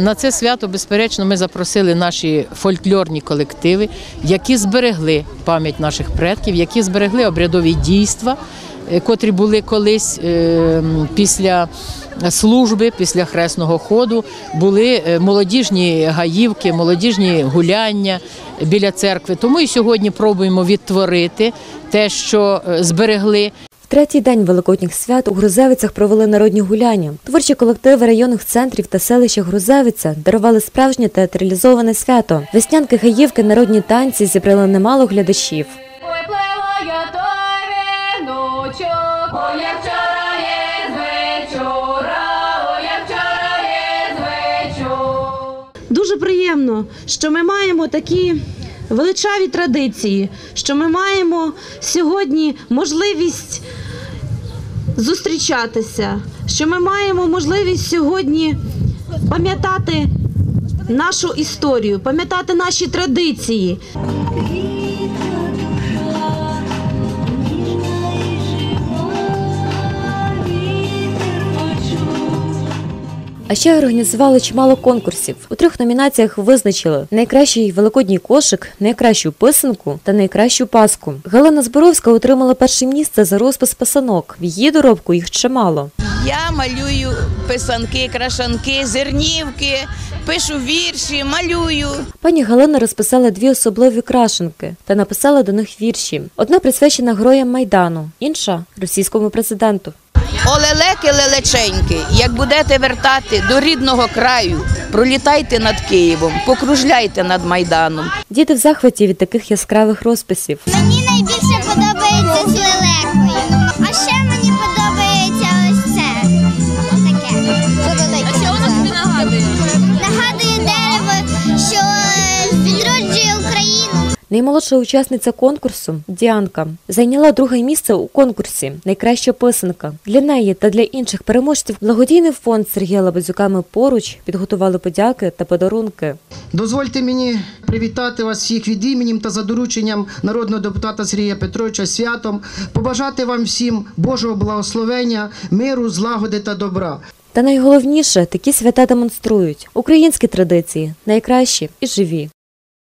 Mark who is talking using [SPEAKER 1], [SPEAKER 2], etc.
[SPEAKER 1] На це свято, безперечно, ми запросили наші фольклорні колективи, які зберегли пам'ять наших предків, які зберегли обрядові дійства, е, котрі були колись е, після служби, після хресного ходу, були е, молодіжні гаївки, молодіжні гуляння біля церкви. Тому і сьогодні пробуємо відтворити те, що зберегли.
[SPEAKER 2] Третій день великодніх свят у Грузевицях провели народні гуляння. Творчі колективи районних центрів та селища Грузевиця дарували справжнє театралізоване свято. Веснянки гаївки, народні танці зібрали немало глядачів.
[SPEAKER 3] Ой, плела я той віночок, ой, як вчора є з вечора, ой, як вчора є з вечора.
[SPEAKER 4] Дуже приємно, що ми маємо такі величаві традиції, що ми маємо сьогодні можливість зустрічатися, що ми маємо можливість сьогодні пам'ятати нашу історію, пам'ятати наші традиції.
[SPEAKER 2] А ще організували чимало конкурсів. У трьох номінаціях визначили найкращий великодній кошик, найкращу писанку та найкращу паску. Галина Зборовська отримала перше місце за розпис писанок. В її доробку їх чимало.
[SPEAKER 5] Я малюю писанки, крашанки, зернівки, пишу вірші, малюю.
[SPEAKER 2] Пані Галина розписала дві особливі крашенки та написала до них вірші. Одна присвячена героям Майдану, інша російському президенту.
[SPEAKER 5] Олелеки лелеченьки, як будете вертати до рідного краю, пролітайте над Києвом, покружляйте над Майданом.
[SPEAKER 2] Діти в захваті від таких яскравих розписів.
[SPEAKER 6] Мені найбільше подобається з лелекою. А ще мені
[SPEAKER 2] Наймолодша учасниця конкурсу Діанка зайняла друге місце у конкурсі Найкраща писанка. Для неї та для інших переможців благодійний фонд Сергія Лабазюка «Ми поруч підготували подяки та подарунки.
[SPEAKER 7] Дозвольте мені привітати вас всіх від іменем та за дорученням народного депутата Сергія Петровича святом, побажати вам всім Божого благословення, миру, злагоди та добра.
[SPEAKER 2] Та найголовніше такі свята демонструють українські традиції найкращі і живі.